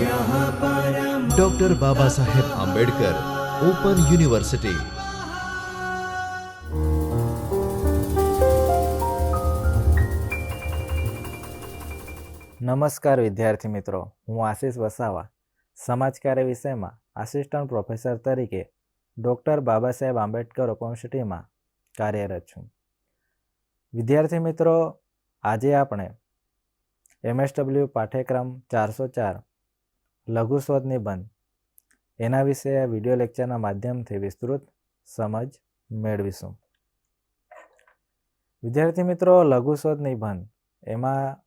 Doctor બાબા Saheb Ambedkar open university નમસ્કાર વિદ્યાર્થી મિત્રો, હું આશીષ વસાવા. સમાજકાર્ય વિષયમાં આસિસ્ટન્ટ પ્રોફેસર તરીકે ડૉક્ટર બાબા સાહેબ આંબેડકર યુનિવર્સિટીમાં કાર્યરત છું. વિદ્યાર્થી મિત્રો, આજે આપણે એમએસડબલ્યુ પાઠ્યક્રમ ચારસો ચાર લઘુ શોધ નિબંધ. એના વિશે આ વીડિયો લેક્ચરના માધ્યમથી વિસ્તૃત સમજ મેળવીશું. વિદ્યાર્થી મિત્રો, લઘુ શોધ નિબંધ. એમાં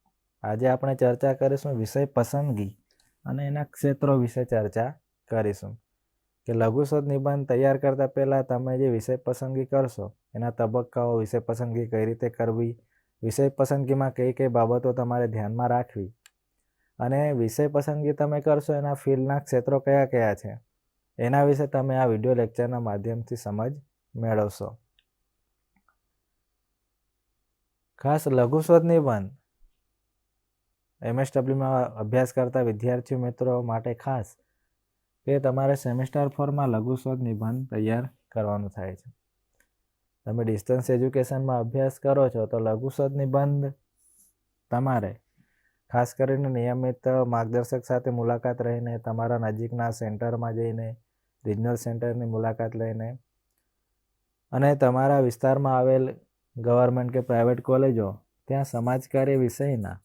આજે આપણે ચર્ચા કરીશું વિષય પસંદગી અને એના ક્ષેત્રો વિશે ચર્ચા કરીશું. કે લઘુ શોધ નિબંધ તૈયાર કરતાં પહેલાં તમે જે વિષય પસંદગી કરશો, એના તબક્કાઓ વિષય પસંદગી કઈ રીતે કરવી, વિષય પસંદગીમાં કઈ કઈ બાબતો તમારે ધ્યાનમાં રાખવી અને વિષય પસંદગી તમે કરશો, એના ફિલ્ડના ક્ષેત્રો કયા કયા છે? એના વિશે તમે આ વીડિયો લેક્ચરના માધ્યમથી સમજ મેળવશો. ખાસ લઘુ શોધ નિબંધ એમએસડબલ્યુમાં અભ્યાસ કરતા વિદ્યાર્થી મિત્રો માટે ખાસ કે તમારે સેમેસ્ટર ફોરમાં લઘુ શોધ નિબંધ તૈયાર કરવાનું થાય છે. તમે ડિસ્ટન્સ એજ્યુકેશનમાં અભ્યાસ કરો છો તો લઘુ શોધ નિબંધ તમારે ખાસ કરીને નિયમિત માર્ગદર્શક સાથે મુલાકાત રહીને, તમારા નજીકના સેન્ટરમાં જઈને, રિજનલ સેન્ટરની મુલાકાત લઈને અને તમારા વિસ્તારમાં આવેલ ગવર્મેન્ટ કે પ્રાઇવેટ કોલેજો, ત્યાં સમાજકાર્ય વિષયના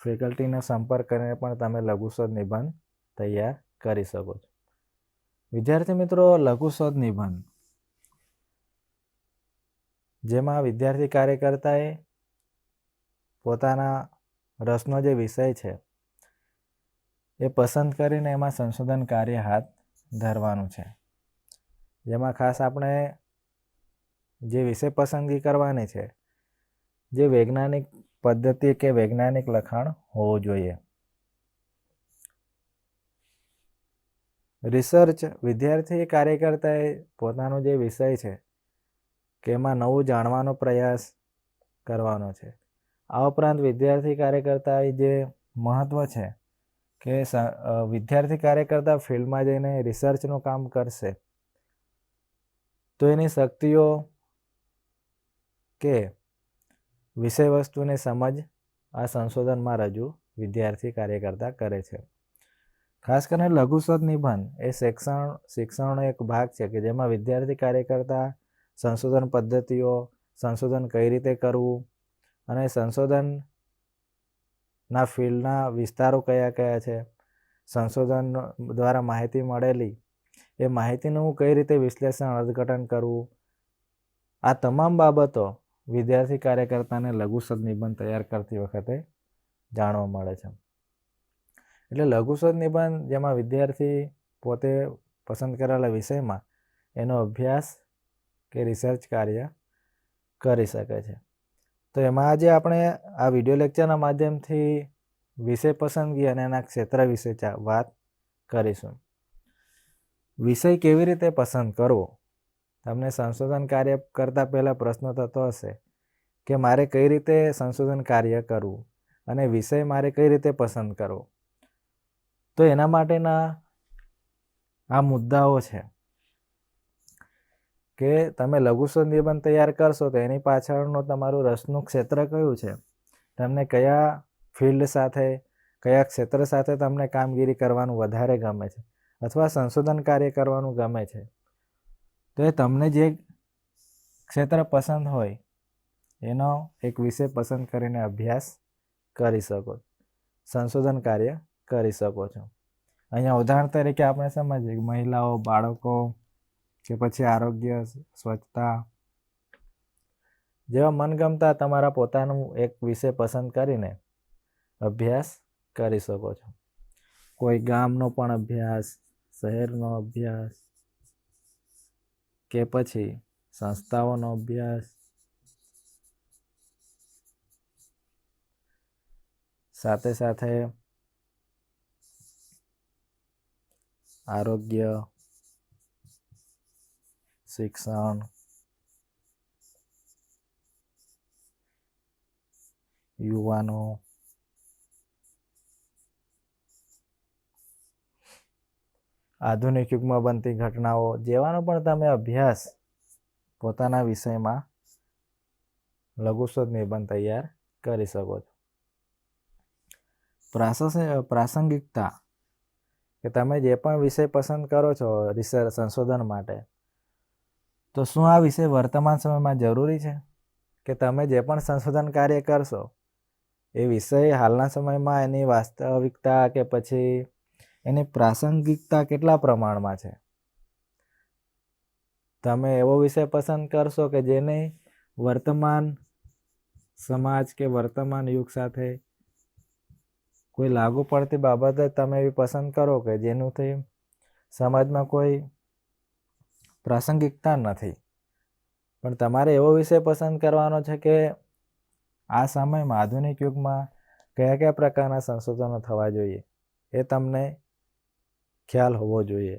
ફેકલ્ટીનો સંપર્ક કરીને પણ તમે લઘુશોધ નિબંધ તૈયાર કરી શકો છો. વિદ્યાર્થી મિત્રો લઘુશોધ નિબંધ. જેમાં વિદ્યાર્થી કાર્યકર્તાએ પોતાના રસનો જે વિષય છે, એ પસંદ કરીને એમાં સંશોધન કાર્ય હાથ ધરવાનું છે. જેમાં ખાસ આપણે જે વિષય પસંદગી કરવાની છે, જે વૈજ્ઞાનિક પદ્ધતિ કે વૈજ્ઞાનિક લખાણ હોવું જોઈએ. રિસર્ચ વિદ્યાર્થી કાર્યકર્તાએ પોતાનો જે વિષય છે, કે એમાં નવું જાણવાનો પ્રયાસ કરવાનો છે. આ ઉપરાંત વિદ્યાર્થી કાર્યકર્તા જે મહત્ત્વ છે કે વિદ્યાર્થી કાર્યકર્તા ફિલ્ડમાં જઈને રિસર્ચનું કામ કરશે, તો એની શક્તિઓ કે વિષય વસ્તુની સમજ આ સંશોધનમાં રજૂ વિદ્યાર્થી કાર્યકર્તા કરે છે. ખાસ કરીને લઘુસદ નિબંધ એ શિક્ષણ, શિક્ષણનો એક ભાગ છે કે જેમાં વિદ્યાર્થી કાર્યકર્તા સંશોધન પદ્ધતિઓ, સંશોધન કઈ રીતે કરવું અને સંશોધનના ફિલ્ડના વિસ્તારો કયા કયા છે? સંશોધન દ્વારા માહિતી મળેલી. એ માહિતીનું કઈ રીતે વિશ્લેષણ, અર્થઘટન કરવું? આ તમામ બાબતો વિદ્યાર્થી કાર્યકર્તાને લઘુસદ નિબંધ તૈયાર કરતી વખતે જાણવા મળે છે. એટલે લઘુસદ નિબંધ જેમાં વિદ્યાર્થી પોતે પસંદ કરેલા વિષયમાં એનો અભ્યાસ કે રિસર્ચ કાર્ય કરી શકે છે. તો એમાં આજે આપણે આ વીડિયો લેક્ચરના માધ્યમથી વિષય પસંદગી અને એના ક્ષેત્ર વિશે વાત કરીશું. વિષય કેવી રીતે પસંદ કરવો? તમને સંશોધન કાર્ય કરતાં પહેલાં પ્રશ્ન થતો હશે કે મારે કઈ રીતે સંશોધન કાર્ય કરવું અને વિષય મારે કઈ રીતે પસંદ કરવો? તો એના માટેના આ મુદ્દાઓ છે. કે તમે લઘુ નિબંધ તૈયાર કરશો તો એની પાછળનું તમારું રસનું ક્ષેત્ર કયું છે? તમને કયા ફિલ્ડ સાથે, કયા ક્ષેત્ર સાથે તમને કામગીરી કરવાનું વધારે ગમે છે? અથવા સંશોધન કાર્ય કરવાનું ગમે છે? તો એ તમને જે ક્ષેત્ર પસંદ હોય, એનો એક વિષય પસંદ કરીને અભ્યાસ કરી શકો. સંશોધન કાર્ય કરી શકો છો. અહીંયા ઉદાહરણ તરીકે આપણે સમજીએ મહિલાઓ, બાળકો કે પછી આરોગ્ય સ્વચ્છતા. જેવા મનગમતા તમારા પોતાનું એક વિષય પસંદ કરીને અભ્યાસ કરી શકો છો. કોઈ ગામનો પણ અભ્યાસ, શહેરનો અભ્યાસ કે પછી સંસ્થાઓનો અભ્યાસ. સાથે સાથે આરોગ્ય શિક્ષણ યુવાનો આધુનિક યુગમાં બનતી ઘટનાઓ જેવાનો પણ તમે અભ્યાસ પોતાના વિષયમાં લઘુશોધ નિબંધ તૈયાર કરી શકો છો. પ્રાસંગિકતા કે તમે જે પણ વિષય પસંદ કરો છો, રિસર્ચ, સંશોધન માટે તો શું આ વિષય વર્તમાન સમયમાં જરૂરી છે? કે તમે જે પણ સંશોધન કાર્ય કરશો, એ વિષય હાલના સમયમાં એની વાસ્તવિકતા કે પછી એની પ્રાસંગિકતા કેટલા પ્રમાણમાં છે? તમે એવો વિષય પસંદ કરશો કે જેને વર્તમાન સમાજ કે વર્તમાન યુગ સાથે કોઈ લાગુ પડતી બાબતે તમે એવી પસંદ કરો કે જેનુંથી સમાજમાં કોઈ પ્રાસંગિકતા નથી. પણ તમારે એવો વિષય પસંદ કરવાનો છે કે આ સમયમાં આધુનિક યુગમાં કયા કયા પ્રકારના સંશોધનો થવા જોઈએ, એ તમને ખ્યાલ હોવો જોઈએ.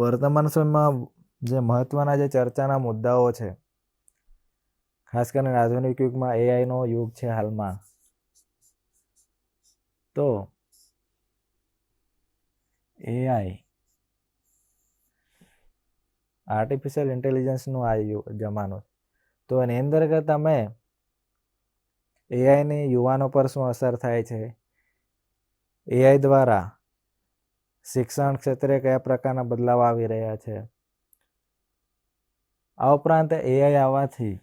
વર્તમાન સમયમાં જે મહત્વના જે ચર્ચાના મુદ્દાઓ છે, ખાસ કરીને આધુનિક યુગમાં એઆઈનો યુગ છે હાલમાં. તો એઆઈ આર્ટિફિશિયલ ઇન્ટેલિજન્સનું આ જમાનો છે. તો એની અંતર્ગત તમે એઆઈની યુવાનો પર શું અસર થાય છે? એઆઈ દ્વારા શિક્ષણ ક્ષેત્રે કયા પ્રકારના બદલાવ આવી રહ્યા છે? આ ઉપરાંત એઆઈ આવવાથી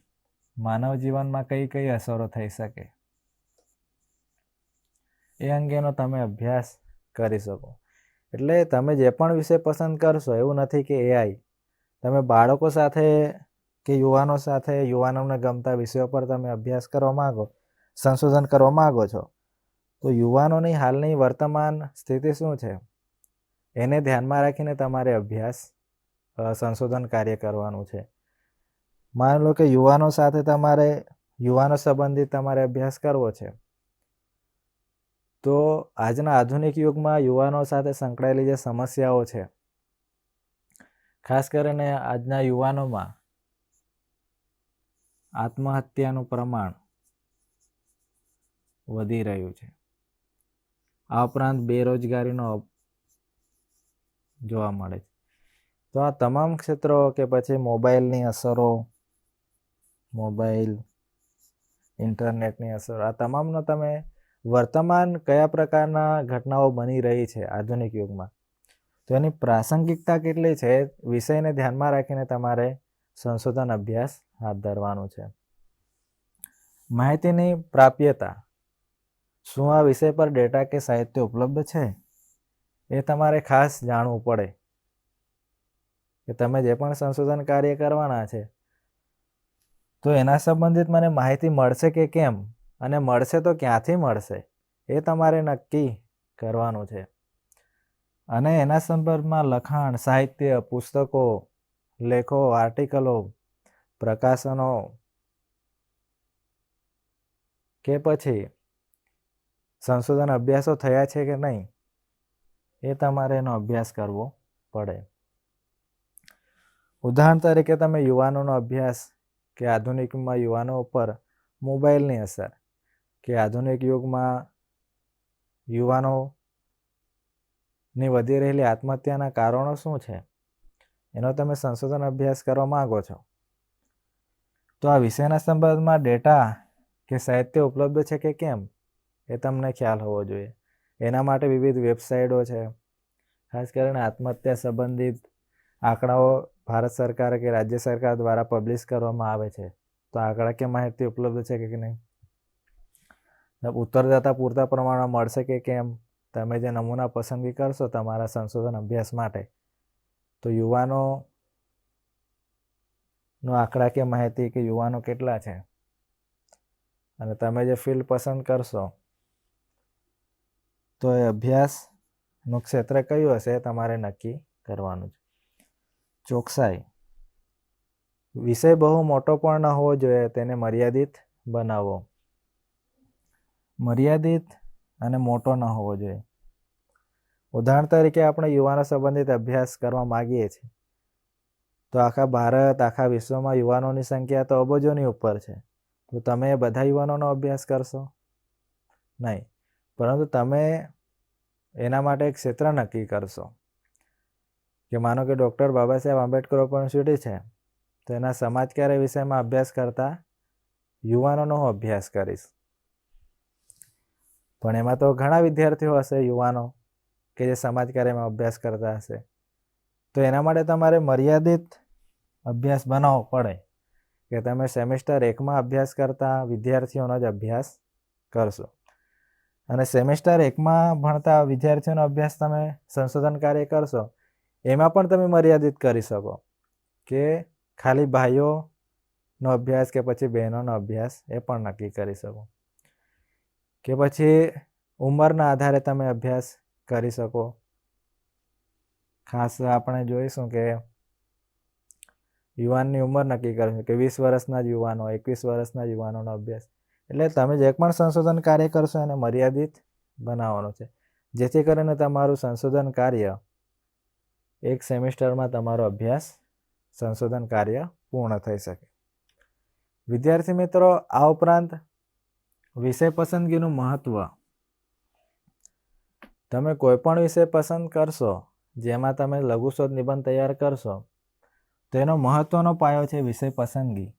માનવ જીવનમાં કઈ કઈ અસરો થઈ શકે? એ અંગેનો તમે અભ્યાસ કરી શકો. એટલે તમે જે પણ વિષય પસંદ કરશો, એવું નથી કે એઆઈ તમે બાળકો સાથે કે યુવાનો સાથે યુવાનોને ગમતા વિષયો પર તમે અભ્યાસ કરવા માગો, સંશોધન કરવા માગો છો, તો યુવાનોની હાલની વર્તમાન સ્થિતિ શું છે? એને ધ્યાનમાં રાખીને તમારે અભ્યાસ સંશોધન કાર્ય કરવાનું છે. માની લો કે યુવાનો સાથે તમારે, યુવાનો સંબંધિત તમારે અભ્યાસ કરવો છે. તો આજના આધુનિક યુગમાં યુવાનો સાથે સંકળાયેલી જે સમસ્યાઓ છે ખાસ કરીને આજના યુવાનોમાં આત્મહત્યાનું પ્રમાણ વધી રહ્યું છે. આ ઉપરાંત બેરોજગારીનો જોવા મળે છે. તો આ તમામ ક્ષેત્રો કે પછી મોબાઈલની અસરો, મોબાઈલ, ઇન્ટરનેટની અસર, આ તમામનો તમે વર્તમાન કયા પ્રકારના ઘટનાઓ બની રહી છે આધુનિક યુગમાં? તો એની પ્રાસંગિકતા કેટલી છે વિષયને ધ્યાનમાં રાખીને તમારે સંશોધન અભ્યાસ હાથ ધરવાનું છે. માહિતીની પ્રાપ્યતા, શું આ વિષય પર ડેટા કે સાહિત્ય ઉપલબ્ધ છે? એ તમારે ખાસ જાણવું પડે. કે તમે જે પણ સંશોધન કાર્ય કરવાના છે, તો એના સંબંધિત મને માહિતી મળશે કે કેમ? અને મળશે તો ક્યાંથી મળશે? એ તમારે નક્કી કરવાનું છે. અને એના સંદર્ભમાં લખાણ, સાહિત્ય, પુસ્તકો, લેખો, આર્ટિકલો, પ્રકાશનો કે પછી સંશોધન અભ્યાસો થયા છે કે નહીં, એ તમારે એનો અભ્યાસ કરવો પડે. ઉદાહરણ તરીકે તમે યુવાનોનો અભ્યાસ કે આધુનિક યુગમાં યુવાનો ઉપર મોબાઈલની અસર, કે આધુનિક યુગમાં યુવાનોની વધી રહેલી આત્મહત્યાના કારણો શું છે? એનો તમે સંશોધન અભ્યાસ કરવા માંગો છો. તો આ વિષયના સંબંધમાં ડેટા કે સાહિત્ય ઉપલબ્ધ છે કે કેમ? એ તમને ખ્યાલ હોવો જોઈએ. એના માટે વિવિધ વેબસાઇટો છે. ખાસ કરીને આત્મહત્યા સંબંધિત આંકડાઓ ભારત સરકાર કે રાજ્ય સરકાર દ્વારા પબ્લિશ કરવામાં આવે છે. તો આંકડાકીય માહિતી ઉપલબ્ધ છે કે નહીં? ઉત્તરદાતા પૂરતા પ્રમાણમાં મળશે કે કેમ? તમે જે નમૂના પસંદગી કરશો તમારા સંશોધન અભ્યાસ માટે, તો યુવાનો નો આંકડાકીય માહિતી કે યુવાનો કેટલા છે? અને તમે જે ફિલ્ડ પસંદ કરશો, તો એ અભ્યાસનું ક્ષેત્ર કયું હશે તમારે નક્કી કરવાનું છે. ચોકસાઈ. વિષય બહુ મોટો પણ ન હોવો જોઈએ, તેને મર્યાદિત બનાવો. મર્યાદિત અને મોટો ન હોવો જોઈએ. ઉદાહરણ તરીકે આપણે યુવાનો સંબંધિત અભ્યાસ કરવા માગીએ છીએ. તો આખા ભારત, આખા વિશ્વમાં યુવાનોની સંખ્યા તો અબજોની ઉપર છે. તો તમે બધા યુવાનોનો અભ્યાસ કરશો? નહીં. પરંતુ તમે એના માટે એક ક્ષેત્ર નક્કી કરશો. કે માનો કે ડૉક્ટર બાબા સાહેબ આંબેડકર યુનિવર્સિટી છે. તો એના સમાજ કાર્ય વિષયમાં અભ્યાસ કરતા? યુવાનોનો હું અભ્યાસ કરીશ. પણ એમાં તો ઘણા વિદ્યાર્થીઓ હશે, યુવાનો, કે જે સમાજ કાર્યમાં અભ્યાસ કરતા હશે. તો એના માટે તમારે મર્યાદિત અભ્યાસ બનાવવો પડે. કે તમે સેમેસ્ટર એકમાં અભ્યાસ કરતા વિદ્યાર્થીઓનો જ અભ્યાસ કરશો. અને સેમેસ્ટર એકમાં ભણતા વિદ્યાર્થીઓનો અભ્યાસ તમે સંશોધન કાર્ય કરશો, એમાં પણ તમે મર્યાદિત કરી શકો. કે ખાલી ભાઈઓનો અભ્યાસ કે પછી બહેનોનો અભ્યાસ એ પણ નક્કી કરી શકો. કે પછી ઉંમરના આધારે તમે અભ્યાસ કરી શકો. ખાસ આપણે જોઈશું કે યુવાનની ઉંમર નક્કી કરીશું કે વીસ વર્ષના જ યુવાનો, એકવીસ વર્ષના યુવાનોનો અભ્યાસ. એટલે તમે જે પણ સંશોધન કાર્ય કરશો એને મર્યાદિત બનાવવાનું છે. જેથી કરીને તમારું સંશોધન કાર્ય એક સેમિસ્ટરમાં તમારો અભ્યાસ સંશોધન કાર્ય પૂર્ણ થઈ શકે. વિદ્યાર્થી મિત્રો, આ ઉપરાંત વિષય પસંદગીનું મહત્ત્વ તમે કોઈ પણ વિષય પસંદ કરશો, જેમાં તમે લઘુશોધ નિબંધ તૈયાર કરશો, તો એનો મહત્ત્વનો પાયો છે વિષય પસંદગી.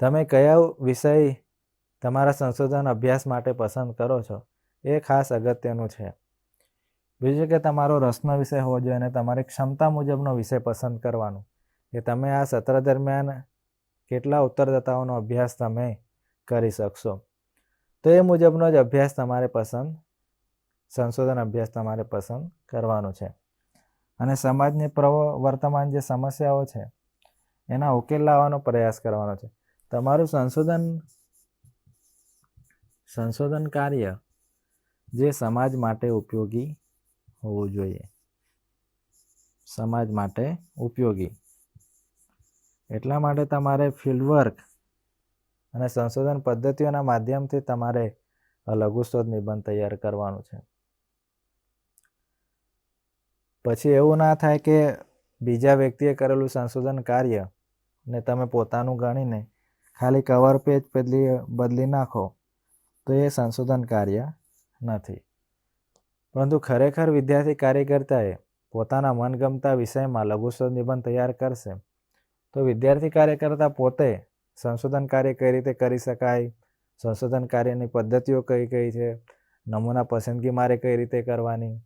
તમે કયા વિષય તમારા સંશોધન અભ્યાસ માટે પસંદ કરો છો, એ ખાસ અગત્યનું છે. બીજું કે તમારો રસનો વિષય હોવો જોઈએ અને તમારી ક્ષમતા મુજબનો વિષય પસંદ કરવાનો. કે તમે આ સત્ર દરમિયાન કેટલા ઉત્તરદાતાઓનો અભ્યાસ તમે કરી શકશો. તો એ મુજબનો જ અભ્યાસ તમારે પસંદ, સંશોધન અભ્યાસ તમારે પસંદ કરવાનો છે. અને સમાજની પ્રવ વર્તમાન જે સમસ્યાઓ છે, એના ઉકેલ લાવવાનો પ્રયાસ કરવાનો છે. તમારું સંશોધન સંશોધન કાર્ય જે સમાજ માટે ઉપયોગી હોવું જોઈએ. સમાજ માટે ઉપયોગી. એટલા માટે તમારે ફિલ્ડવર્ક અને સંશોધન પદ્ધતિઓના માધ્યમથી તમારે લઘુશોધ નિબંધ તૈયાર કરવાનું છે. પછી એવું ના થાય કે બીજા વ્યક્તિએ કરેલું સંશોધન કાર્ય ને તમે પોતાનું ગણીને ખાલી કવર પેજ બદલી બદલી નાખો, તો એ સંશોધન કાર્ય નથી. પરંતુ ખરેખર વિદ્યાર્થી કાર્યકર્તાએ પોતાના મનગમતા વિષયમાં લઘુશોધ નિબંધ તૈયાર કરશે, તો વિદ્યાર્થી કાર્યકર્તા પોતે સંશોધન કાર્ય કઈ રીતે કરી શકાય? સંશોધન કાર્યની પદ્ધતિઓ કઈ કઈ છે? નમૂના પસંદગી મારે કઈ રીતે કરવાની?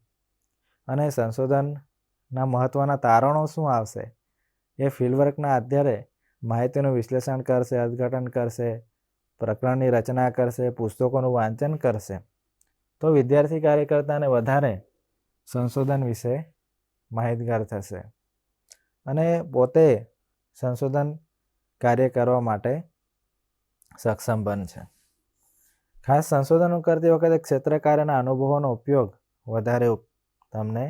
અને સંશોધનના મહત્ત્વના તારણો શું આવશે? એ ફિલ્ડવર્કના આધારે માહિતીનું વિશ્લેષણ કરશે, અર્થઘટન કરશે, પ્રકરણની રચના કરશે, પુસ્તકોનું વાંચન કરશે. તો વિદ્યાર્થી કાર્યકર્તાને વધારે સંશોધન વિશે માહિતગાર થશે. અને પોતે સંશોધન કાર્ય કરવા માટે સક્ષમ બનશે ખાસ સંશોધનો કરતી વખતે ક્ષેત્ર કાર્યના અનુભવોનો ઉપયોગ વધારે તમને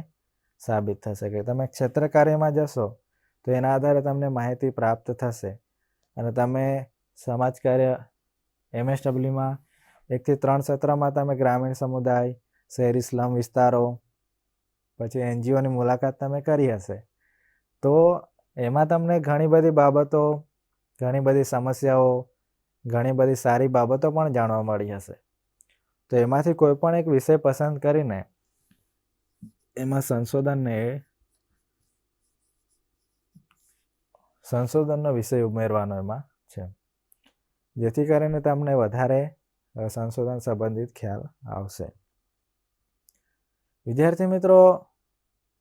સાબિત થશે કે તમે ક્ષેત્ર કાર્યમાં જશો તો એના આધારે તમને માહિતી પ્રાપ્ત થશે અને તમે સમાજ કાર્ય એમએસડબલ્યુમાં એકથી ત્રણ સત્રમાં તમે ગ્રામીણ સમુદાય, શહેરી સ્લમ વિસ્તારો, પછી એનજીઓની મુલાકાત તમે કરી હશે. તો એમાં તમને ઘણી બધી બાબતો ઘણી બધી સમસ્યાઓ, ઘણી બધી સારી બાબતો પણ જાણવા મળી હશે. તો એમાંથી કોઈ પણ એક વિષય પસંદ કરીને એમાં સંશોધનને સંશોધનનો વિષય ઉમેરવાનો એમાં છે. જેથી કરીને તમને વધારે સંશોધન સંબંધિત ખ્યાલ આવશે. વિદ્યાર્થી મિત્રો,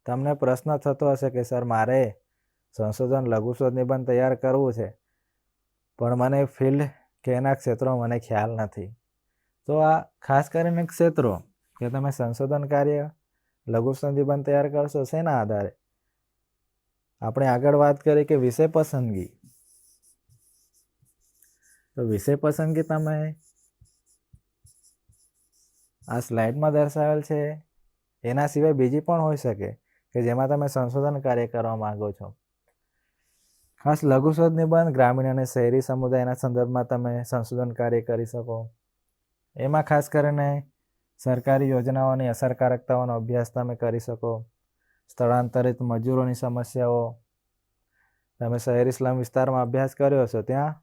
તમને પ્રશ્ન થતો હશે કે, સર, મારે સંશોધન લઘુશોધ નિબંધ તૈયાર કરવું છે. પણ મને ફિલ્ડ કે એના ક્ષેત્રો મને ખ્યાલ નથી. તો આ ખાસ કરીને ક્ષેત્રો કે તમે સંશોધન કાર્ય, લઘુ સંધિબંધ તૈયાર કરશો શેના આધારે? આપણે આગળ વાત કરી કે વિષય પસંદગી. તો વિષય પસંદગી તમે આ સ્લાઇડમાં દર્શાવેલ છે. એના સિવાય બીજી પણ હોઈ શકે કે જેમાં તમે સંશોધન કાર્ય કરવા માંગો છો. ખાસ લઘુશોધ નિબંધ ગ્રામીણ અને શહેરી સમુદાયના સંદર્ભમાં તમે સંશોધન કાર્ય કરી શકો. એમાં ખાસ કરીને સરકારી યોજનાઓની અસરકારકતાઓનો અભ્યાસ તમે કરી શકો. સ્થળાંતરિત મજૂરોની સમસ્યાઓ. તમે શહેરી સ્લમ વિસ્તારમાં અભ્યાસ કર્યો હશે, ત્યાં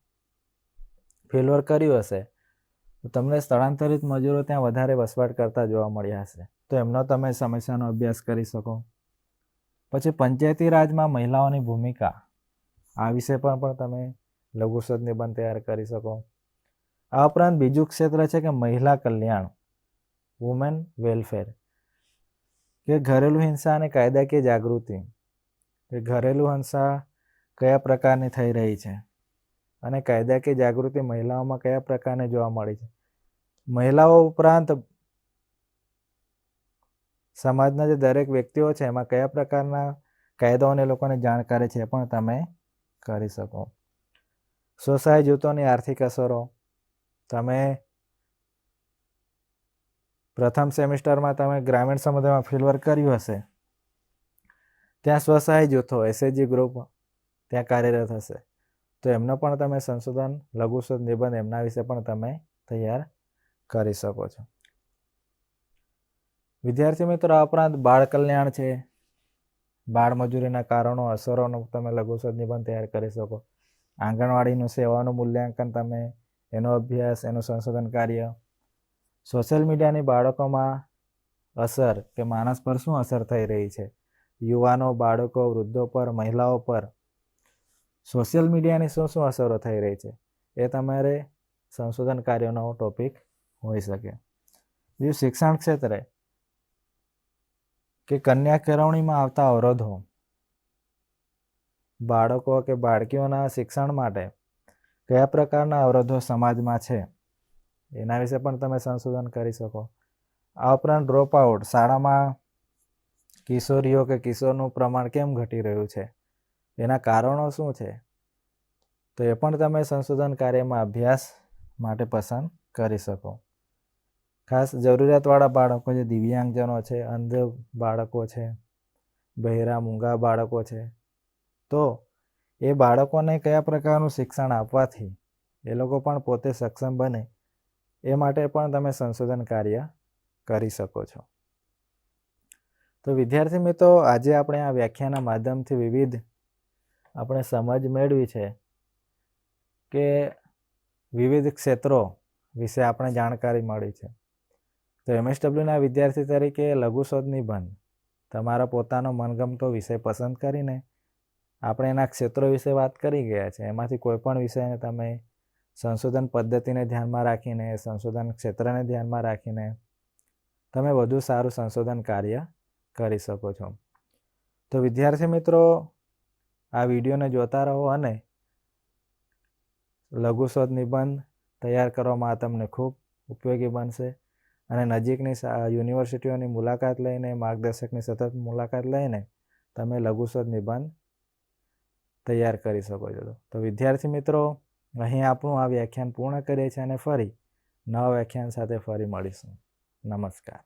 ફિલ્ડવર્ક કર્યું હશે, તો તમને સ્થળાંતરિત મજૂરો ત્યાં વધારે વસવાટ કરતા જોવા મળ્યા હશે. તો એમનો તમે સમસ્યાનો અભ્યાસ કરી શકો. પછી પંચાયતી રાજમાં મહિલાઓની ભૂમિકા. આ વિશે પણ પણ તમે લઘુશોધ નિબંધ તૈયાર કરી શકો. આ ઉપરાંત બીજું ક્ષેત્ર છે કે મહિલા કલ્યાણ વુમેન વેલફેર કે ઘરેલું હિંસા અને કાયદાકીય જાગૃતિ. કે ઘરેલું હિંસા કયા પ્રકારની થઈ રહી છે અને કાયદાકીય જાગૃતિ મહિલાઓમાં કયા પ્રકારની જોવા મળી છે? મહિલાઓ ઉપરાંત સમાજના જે દરેક વ્યક્તિઓ છે, એમાં કયા પ્રકારના કાયદાઓને લોકોને જાણકારી છે પણ તમે કરી શકો. સ્વસહાય જૂથોની આર્થિક અસરો. તમે પ્રથમ સેમિસ્ટરમાં તમે ગ્રામીણ સમુદાયમાં ફિલ્ડવર્ક કર્યું હશે. ત્યાં સ્વસહાય જૂથો એસએચજી ગ્રુપ ત્યાં કાર્યરત હશે. તો એમનો પણ તમે સંશોધન લઘુશોધ નિબંધ એમના વિશે પણ તમે તૈયાર કરી શકો છો. વિદ્યાર્થી મિત્રો, આ ઉપરાંત બાળ કલ્યાણ છે બાળ મજૂરીના કારણો, અસરોનો તમે લઘુસદ નિબંધ તૈયાર કરી શકો. આંગણવાડીનું સેવાનું મૂલ્યાંકન તમે, એનો અભ્યાસ, એનું સંશોધન કાર્ય. સોશિયલ મીડિયાની બાળકોમાં અસર કે માણસ પર શું અસર થઈ રહી છે? યુવાનો, બાળકો, વૃદ્ધો પર, મહિલાઓ પર. સોશિયલ મીડિયાની શું શું અસરો થઈ રહી છે? એ તમારે સંશોધન કાર્યનો ટોપિક હોઈ શકે. બીજું શિક્ષણ ક્ષેત્રે કે કન્યા કેળવણીમાં આવતા અવરોધો, બાળકો કે બાળકીઓના શિક્ષણ માટે કયા પ્રકારના અવરોધો સમાજમાં છે? એના વિશે પણ તમે સંશોધન કરી શકો. આ ઉપરાંત ડ્રોપ આઉટ શાળામાં કિશોરીઓ કે કિશોરનું પ્રમાણ કેમ ઘટી રહ્યું છે? એના કારણો શું છે? તો એ પણ તમે સંશોધન કાર્યમાં અભ્યાસ માટે પસંદ કરી શકો. ખાસ જરૂરિયાતવાળા બાળકો જે દિવ્યાંગજનો છે, અંધ બાળકો છે, બહેરા મૂંગા બાળકો છે, તો એ બાળકોને કયા પ્રકારનું શિક્ષણ આપવાથી એ લોકો પણ પોતે સક્ષમ બને, એ માટે પણ તમે સંશોધન કાર્ય કરી શકો છો. તો વિદ્યાર્થી મિત્રો, આજે આપણે આ વ્યાખ્યાના માધ્યમથી વિવિધ આપણે સમજ મેળવી છે કે વિવિધ ક્ષેત્રો વિશે આપણે જાણકારી મળી છે. તો એમએસડબલ્યુના વિદ્યાર્થી તરીકે લઘુશોધ નિબંધ તમારો પોતાનો મનગમતો વિષય પસંદ કરીને આપણે એના ક્ષેત્રો વિશે વાત કરી ગયા છે. એમાંથી કોઈપણ વિષયને તમે સંશોધન પદ્ધતિને ધ્યાનમાં રાખીને, સંશોધન ક્ષેત્રને ધ્યાનમાં રાખીને તમે વધુ સારું સંશોધન કાર્ય કરી શકો છો. તો વિદ્યાર્થી મિત્રો, આ વિડીયોને જોતા રહો અને લઘુશોધ નિબંધ તૈયાર કરવામાં તમને ખૂબ ઉપયોગી બનશે. અને નજીકની યુનિવર્સિટીઓની મુલાકાત લઈને, માર્ગદર્શકની સતત મુલાકાત લઈને તમે લઘુસદ નિબંધ તૈયાર કરી શકો છો. તો વિદ્યાર્થી મિત્રો, અહીં આપણું આ વ્યાખ્યાન પૂર્ણ કરીએ છીએ અને ફરી નવા વ્યાખ્યાન સાથે ફરી મળીશું. નમસ્કાર.